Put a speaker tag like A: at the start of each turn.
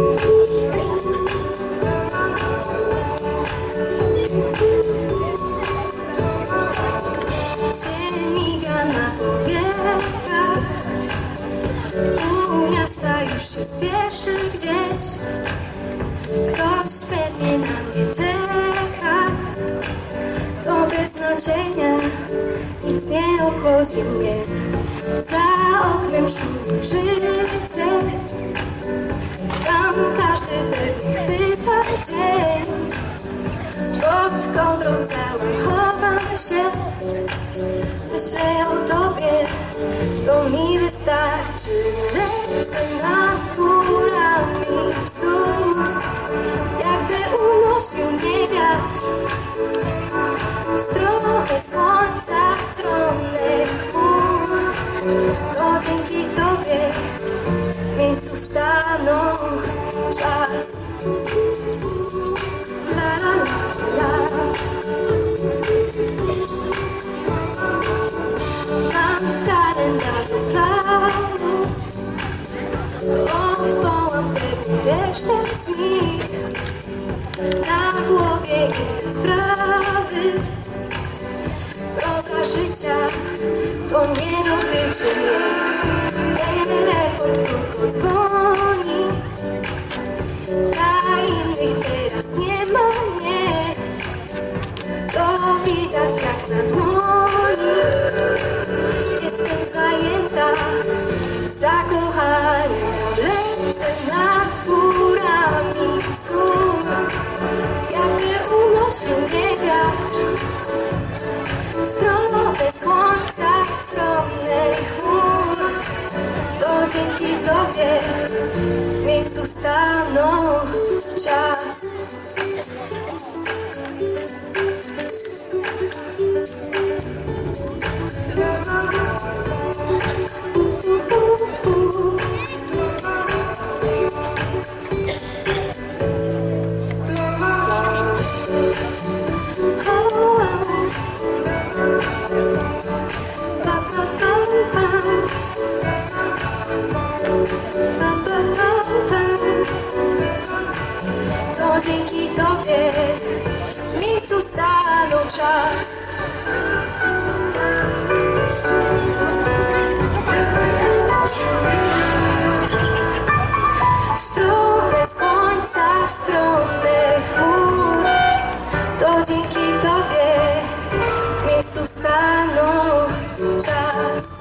A: Cień miasta już się gdzieś. Ktoś pewnie na mnie czeka. To bez znaczenia Nic nie obchodzi mnie. Za oknem szumi życie Tam każdy pewnie chwyta dzień. Pod kołdrą całą chowam się Myślę o tobie, to mi wystarczy. Lecę nad górami wzór w miejscu stanął czas Proza życia to nie dotyczy mnie. Telefon tylko dzwoni dzięki Tobie w miejscu stanął czas To dzięki Tobie w miejscu stanął czas. W stronę słońca, w stronę chmur To dzięki Tobie w miejscu stanął czas